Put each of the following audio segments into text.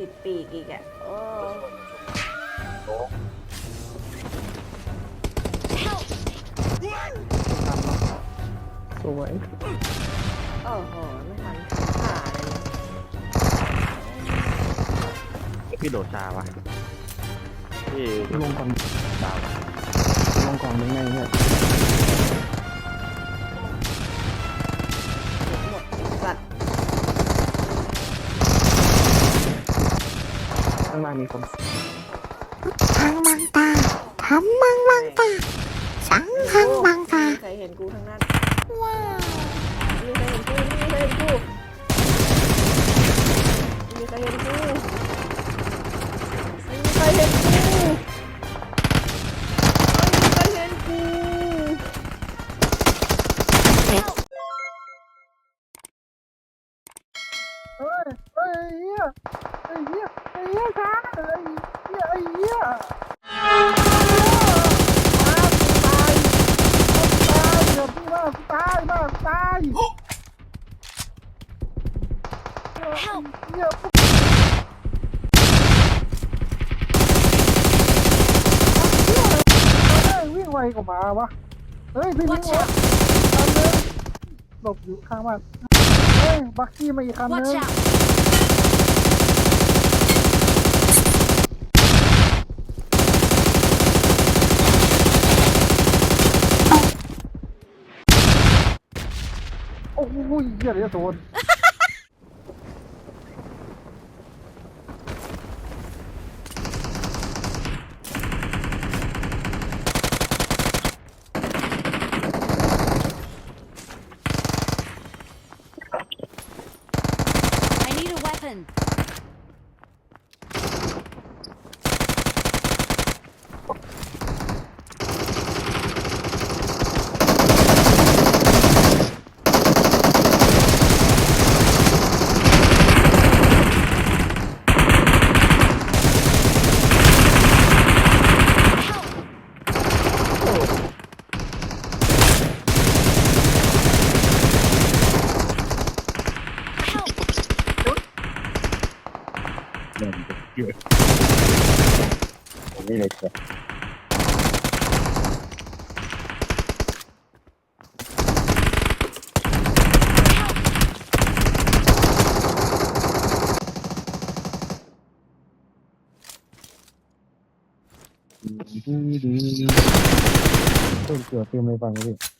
ติดปีกอีกอะโอ้สวยโอ้โห ไม่ทันขาเลยพี่โดดชาวะพี่ลงก่อนดาวลงก่อนยังไงเนี่ยางล่างมีคนทังบังตาทำมังบังตาสังทังบังตาใครเห็นกูทั้งนั้นว้าวมีใครเห็นกูมีใครเห็นกูมีใครเห็นกูมีใครเห็นกูมีใครเห็นกูเฮ้ยเฮ้ยเหี้ย ไอ้เหี้ยไอ้เหี้ยช้าไอ้ยไอ้เหี้ยตายตายเดี๋ยวพี่ว่าตายมากตายเหี้ยวิ่งไวกว่ามาวะ เฮ้ยพี่วิ่งไวคันนึงหลบอยู่ข้างบ้านเฮ้ยบักกี้มาอีกคันนึง โอ้โหเหี้ยเดี๋ยวโดน I need a weapon. ผมนี่เลยจ้ะต้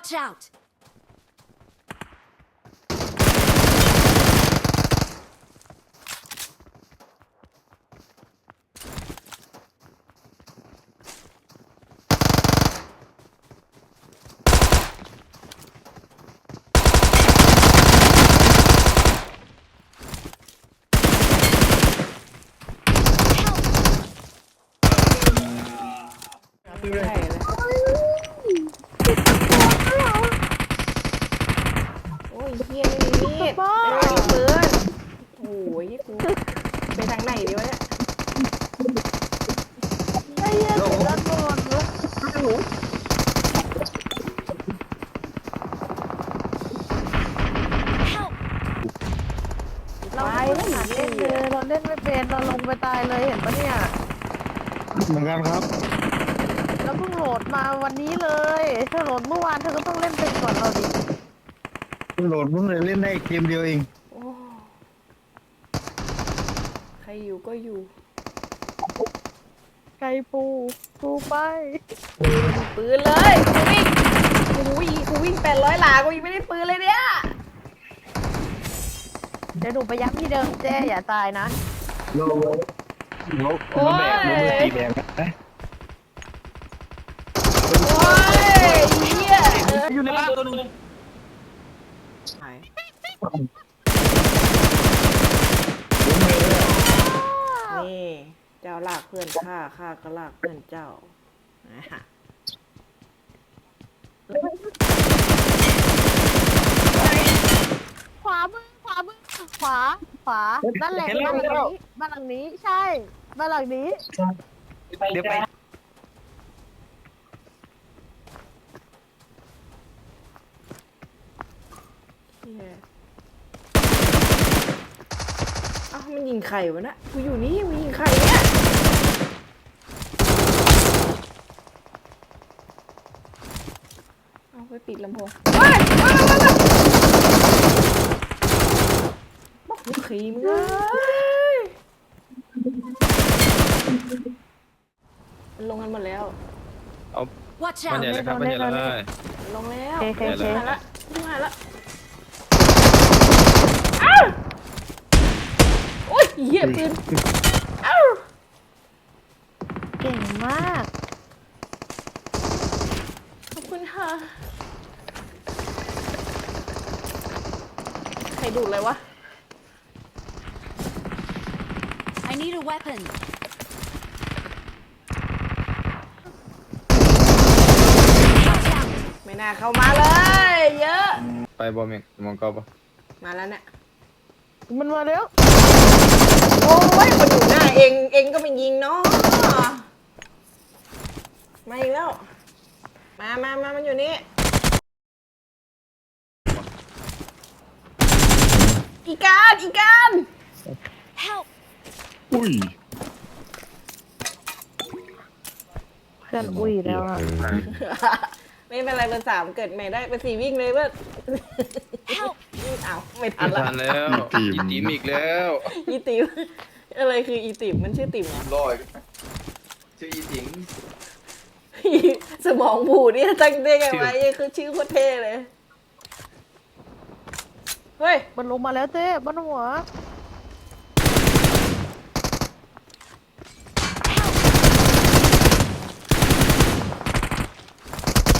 Watch out! ใอ้ยเฮียไม่มีมีดไม่มีปืนโอ้ยกูไปทางไหนดีวะเนี่ยไอ้เหี้ยเดี๋ยวด้านบนเลย Help! เราไม่หัดเล่นเลยเราเล่นไม่เป็นเราลงไปตายเลยเห็นปะเนี่ยเหมือนกันครับเราเพิ่งโหลดมาวันนี้เลยถ้าโหลดเมื่อวานเธอก็ต้องเล่นเป็นก่อนเราดิ โหลดเพิ่งเลยเล่นได้เกมเดียวเอง โอ้ใครอยู่ก็อยู่ ไก่ปูปูไป มีปืนเลยกูวิ่งกูวิ่งกูวิ่งแปดร้อยหลากูยังไม่ได้ปืนเลยเนี่ยเดี๋ยวหนูไปย้ำที่เดิมเจ๊อย่าตายนะ โลโลโลโลแบกโลมือตีแบกนะโอ้ยเฮียเอออยู่ในบ้านตัวนึงหาย นี่เจ้าลากเพื่อนข้าข้าก็ลากเพื่อนเจ้านะฮะขวามือขวามือขวาขวาบ้านหลังนี้บ้านหลังนี้ใช่บ้านหลังนี้เดี๋ยวไปเฮียเอ้ามันยิงใครวะนะกูอยู่นี่มันยิงใครเนี่ยเอาไปปิดลำโพงเฮ้ยมามามามาบอกกูขี่มึงเลยมันลงกันหมดแล้ว Watch มัน out! ใหญ่เลยครับมันใหญ่เลย ลงแล้วโอเคโอเคมาละมาละอ้าวโอ้ย เหี้ยปืนอ้าวเก่งมาก ขอบคุณค่ะ ใครดูดเลยวะ I need a weapon. ไม่น่าเข้ามาเลย เยอะ ไปบอมเองมองก็ปะมาแล้วเนี่ย มันมาแล้ว โอ้ยมันอยู่หน้าเอง เองก็ไม่ยิงเนาะ มาอีกแล้ว มามามามันอยู่นี่ อีการอีการ Help! อุ้ยเพื่อนอุ้ยแล้วอะไม่เป็นไรเป็นสามเกิดใหม่ได้เป็นสี่วิ่งเลยเว่า Help! เอาไม่ทัไม่นละทันแล้วอีตีมอีกแล้วอีติ๋มอะไรคืออีติ๋มมันชื่อติ๋มเหรอลอยชื่ออีติ๋ง สมองบูดเนี่ยตั้งได้ไงวะยังคือชื่อโคตรเท่เลย เฮ้ย มันลงมาแล้วเจ๊บนหัว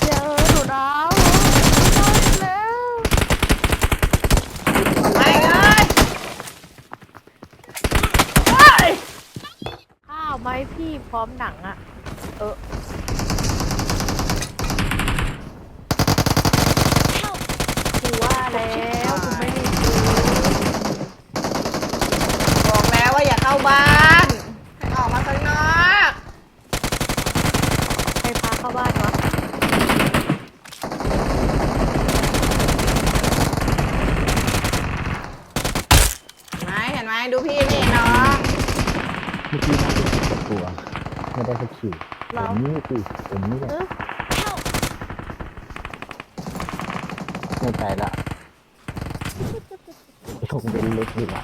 เจอหนูดาวหนูดาวอีกแล้ว ไปเลยเฮ้ย ข้าวไหมพี่พร้อมหนังอะเออ Help! กูว่า แล้วกูไม่มีปืนบอกแล้วว่าอย่าเข้าบ้านให้ออกมาข้างนอกใครพาเข้าบ้านวะเห็นไหมเห็นไหมดูพี่นี่น้องเมื่อกี้น่าจะสิบกว่าตัวไม่ได้สักคิวผเรามนี่สิผมนี่แหละ Help! ไม่ไปละ คงเป็นเล็กดีกว่า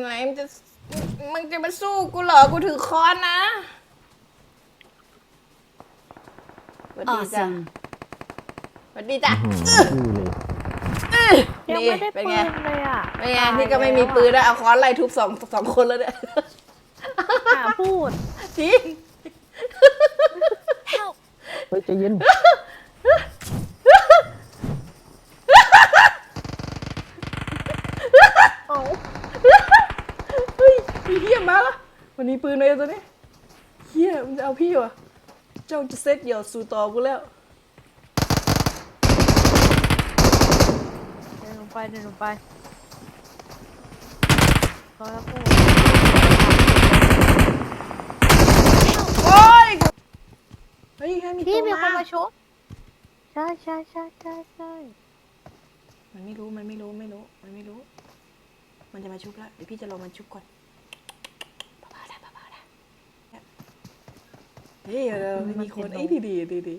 ไหนมันจะมึงจะมาสู้กูเหรอ กูถือค้อนนะสวัสดีจ้ะ Awesome. สวัสดีจ้ะอื้อหือชื่อเลยยังนี่ไม่ได้เป็นปืไงนเลยอะเป็นไงนี่ก็ไม่มีปืนแล้วเอาค้อนไล่ทุบสองสองคนแล้วเนี่ยหาพูดจริง เฮ้ยใจเย็น เอาเฮ้ยมีเฮียมาละวันนี้ปืนเลยตัวนี้เฮียมันจะเอาพี่วะเจ้าจะเซตเหยี่ยวสู่ต่อกูแล้วเดินลงไปเดินลงไปเขาแล้วพูดโอ้ยเฮ้ยแค่มีพี่ตัวมีคนมามาชกใช่ใช่ใช่ใช่ใช่มันไม่รู้มันไม่รู้ไม่รู้มันไม่รู้ มันจะมาชุบแล้วเดี๋ยวพี่จะลองมันชุบก่อนเบาๆนะเบาๆนะเฮ้ยเดี๋ยวๆมีคนเอ้ยดีดีดีดี